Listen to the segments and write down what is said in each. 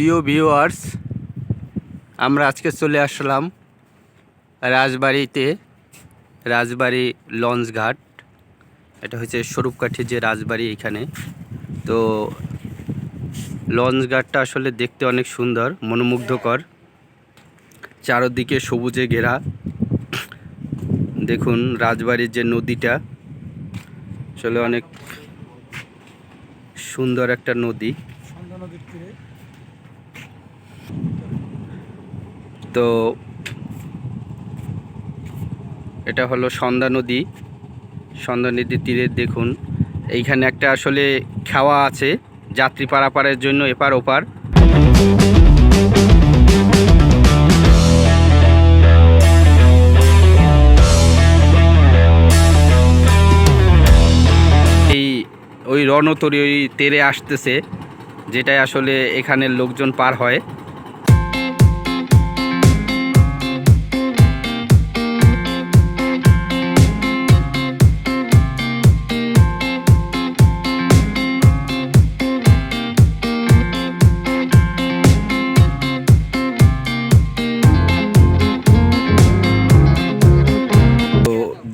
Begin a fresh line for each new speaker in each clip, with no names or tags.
প্রিয় ভিউয়ার্স আমরা আজকে চলে আসলাম রাজবাড়িতে, রাজবাড়ি লঞ্চ ঘাট। এটা হচ্ছে স্বরূপকাঠির যে রাজবাড়ি এখানে। তো লঞ্চ ঘাটটা আসলে দেখতে অনেক সুন্দর, মনোমুগ্ধকর। চারদিকে সবুজে ঘেরা। দেখুন রাজবাড়ির যে নদীটা, আসলে অনেক সুন্দর একটা নদী। তো এটা হলো সন্ধ্যা নদী। সন্ধ্যা নদীর তীরে দেখুন, এইখানে একটা আসলে খাওয়া আছে, যাত্রী পারাপারের জন্য এপার ওপার। এই, ওই রণতরী ওই তেরে আসতেছে যেটাই আসলে এখানের লোকজন পার হয়।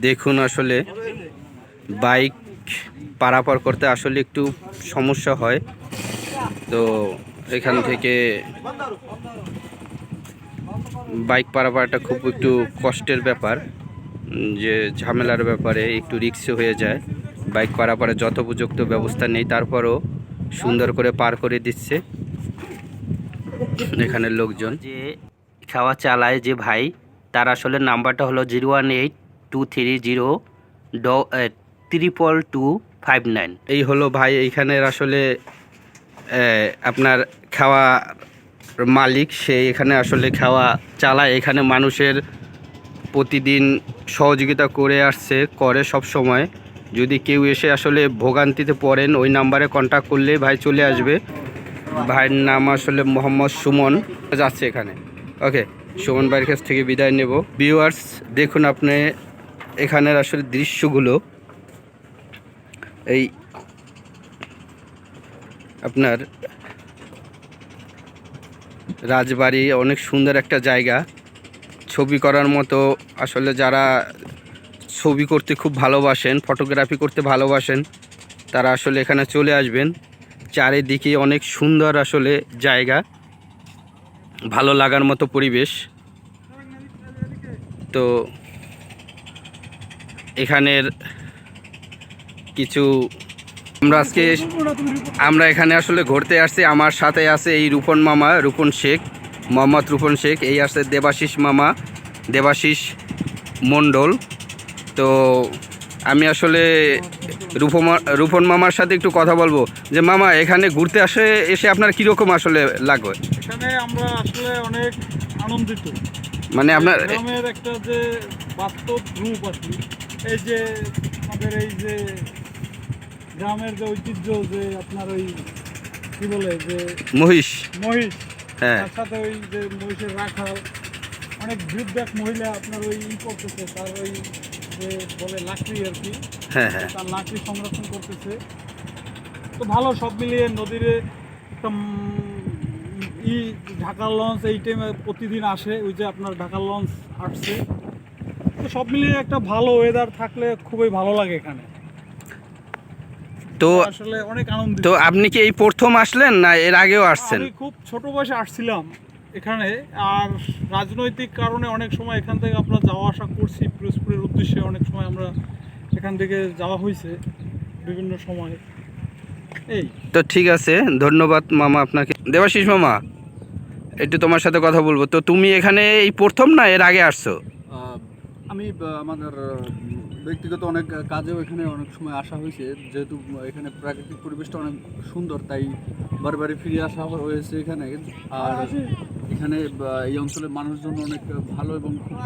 দেখুন আসলে বাইক পারাপার করতে আসলে একটু সমস্যা হয়। তো এখান থেকে বাইক পারাপারটা খুব একটু কষ্টের ব্যাপার, যে ঝামেলার ব্যাপারে একটু রিক্স হয়ে যায়। বাইক পারাপারে যথোপযুক্ত ব্যবস্থা নেই, তারপরও সুন্দর করে পার করে দিচ্ছে এখানের লোকজন। যে খাওয়া চালায় যে ভাই, তার আসলে নাম্বারটা হলো zero one eight two three zero ড ট্রিপল টু ফাইভ নাইন এই হলো ভাই, এইখানের আসলে আপনার খাওয়া মালিক, সে এখানে আসলে খাওয়া চালায়। এখানে মানুষের প্রতিদিন সহযোগিতা করে আসছে, করে সব সময়। যদি কেউ এসে আসলে ভোগান্তিতে পড়েন, ওই নাম্বারে কন্ট্যাক্ট করলে ভাই চলে আসবে। ভাইয়ের নাম আসলে মোহাম্মদ সুমন, যাচ্ছে এখানে। ওকে সুমন ভাইয়ের কাছ থেকে বিদায় নেব। ভিউয়ার্স দেখুন আপনি এখানের আসলে দৃশ্যগুলো, এই আপনার রাজবাড়ি অনেক সুন্দর একটা জায়গা। ছবি করার মতো আসলে যারা ছবি করতে খুব ভালোবাসেন ফটোগ্রাফি করতে ভালোবাসেন, তারা আসলে এখানে চলে আসবেন। চারিদিকে অনেক সুন্দর আসলে জায়গা, ভালো লাগার মতো পরিবেশ। তো এখানের কিছু আমরা আজকে আমরা এখানে আসলে ঘুরতে আসছি। আমার সাথে আছে এই রূপন মামা রূপন শেখ মোহাম্মদ রূপন শেখ এই আছে দেবাশিস মামা দেবাশিস মণ্ডল। তো আমি আসলে রূপমা রূপন মামার সাথে একটু কথা বলব। যে মামা এখানে ঘুরতে আসে এসে আপনার কীরকম আসলে লাগবে?
এখানে আমরা আসলে অনেক আনন্দিত।
মানে আপনার
একটা যে বাস্তব রূপ কি এই যে আমাদের এই যে গ্রামের যে ঐতিহ্য যে আপনার ওই কি বলে যে
মহিষ।
মহিষ
হ্যাঁ।
তার সাথে ওই যে মহিষের রাখাল অনেক বৃদ্ধ এক মহিলা আপনার ওই ই করতেছে তার ওই যে বলে লাকড়ি আর কি।
হ্যাঁ হ্যাঁ।
তার লাকড়ি সংরক্ষণ করতেছে। তো ভালো সব মিলিয়ে নদীরে একটা ই ঢাকার লঞ্চ এই টাইমে প্রতিদিন আসে ওই যে আপনার ঢাকার লঞ্চ আসছে। তো সব মিলিয়ে একটা ভালো ওয়েদার থাকলে খুবই ভালো লাগে এখানে।
তো
আসলে অনেক আনন্দ
তো আপনি কি এই প্রথম আসলেন না এর আগেও আসছেন?
আমি খুব ছোট বয়সে আসছিলাম এখানে আর রাজনৈতিক কারণে অনেক সময় এখান থেকে আমরা যাওয়া আসা করছি। পিরোজপুরের উদ্দেশ্যে অনেক সময় আমরা এখান থেকে যাওয়া হয়েছে বিভিন্ন সময়। এই।
তো ঠিক আছে ধন্যবাদ মামা আপনাকে। দেবাশিস মামা একটু তোমার সাথে কথা বলব। তো তুমি এখানে এই প্রথম না এর আগে আসছো?
আমি আমাদের ব্যক্তিগত অনেক কাজেও এখানে অনেক সময় আসা হয়েছে। যেহেতু এখানে প্রাকৃতিক পরিবেশটা অনেক সুন্দর, তাই বারবারই ফিরে আসা হয়েছে এখানে। আর এখানে এই অঞ্চলের মানুষজন অনেক ভালো এবং খুব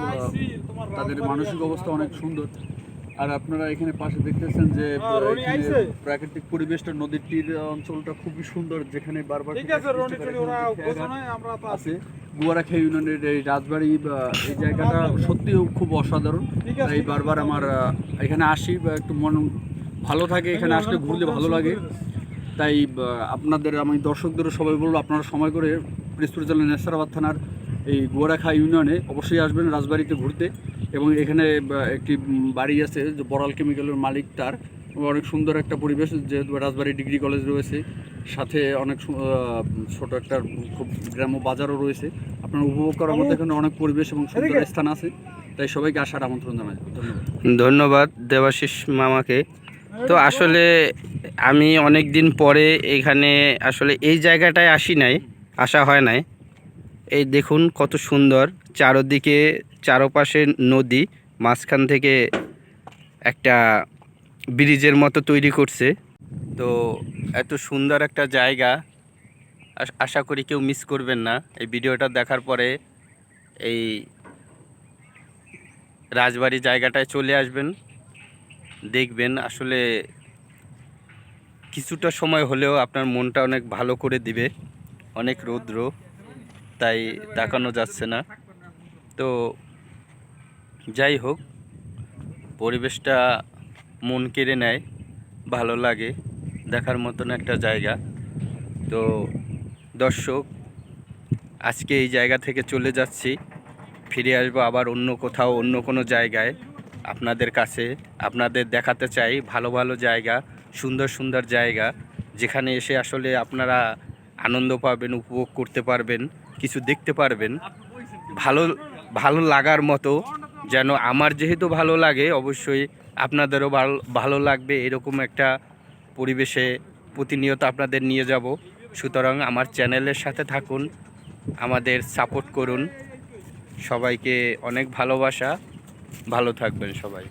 তাদের মানসিক অবস্থা অনেক সুন্দর। আর আপনারা এখানে পাশে দেখতেছেন যে? প্রাকৃতিক পরিবেশটা নদীর তীর অঞ্চলটা খুবই সুন্দর যেখানে বারবার
ঠিক আছে
গুয়ারাখা ইউনিয়নের এই রাজবাড়ি বা এই জায়গাটা সত্যিও খুব অসাধারণ। তাই বারবার আমার এখানে আসি বা একটু মন ভালো থাকে এখানে আসলে ঘুরলে ভালো লাগে। তাই আপনাদের আমি দর্শকদের সবাই বলব আপনারা সময় করে পিরিজপুর জেলার নেসারাবাদ থানার এই গোয়ারাখা ইউনিয়নে অবশ্যই আসবেন রাজবাড়িতে ঘুরতে। এবং এখানে একটি বাড়ি আছে যে বড়াল কেমিক্যালের মালিক তার। অনেক সুন্দর একটা পরিবেশ যেহেতু রাজবাড়ি ডিগ্রি কলেজ রয়েছে। সাথে অনেক ছোট একটা খুব গ্রাম্য বাজারও রয়েছে। আপনার উপভোগ করার মধ্যে এখানে অনেক পরিবেশ এবং সুন্দর স্থান আছে। তাই সবাইকে আসার আমন্ত্রণ জানাই। ধন্যবাদ।
ধন্যবাদ দেবাশিস মামাকে। তো আসলে আমি অনেক দিন পরে এখানে আসলে এই জায়গাটায় আসি নাই আসা হয় নাই। এই দেখুন কত সুন্দর চারোদিকে চারপাশে নদী, মাঝখান থেকে একটা ব্রিজের মতো তৈরি করছে। তো এত সুন্দর একটা জায়গা। আশা করি কেউ মিস করবেন না। এই ভিডিওটা দেখার পরে এই রাজবাড়ি জায়গাটায় চলে আসবেন। দেখবেন আসলে কিছুটা সময় হলেও আপনার মনটা অনেক ভালো করে দিবে। অনেক রৌদ্র, তাই তাকানো যাচ্ছে না। তো যাই হোক, পরিবেশটা মন কেড়ে নেয়, ভালো লাগে, দেখার মতন একটা জায়গা। তো দর্শক, আজকে এই জায়গা থেকে চলে যাচ্ছি, ফিরে আসব আবার অন্য কোথাও, অন্য কোনো জায়গায়। আপনাদের কাছে, আপনাদের দেখাতে চাই ভালো ভালো জায়গা, সুন্দর সুন্দর জায়গা, যেখানে এসে আসলে আপনারা আনন্দ পাবেন, উপভোগ করতে পারবেন, কিছু দেখতে পারবেন। ভালো ভালো লাগার মতো যেন আমার যেহেতু ভালো লাগে, অবশ্যই আপনাদেরও ভালো ভালো লাগবে এরকম একটা পরিবেশে প্রতিনিয়ত আপনাদের নিয়ে যাব। সুতরাং আমার চ্যানেলের সাথে থাকুন, আমাদের সাপোর্ট করুন। সবাইকে অনেক ভালোবাসা। ভালো থাকবেন সবাই।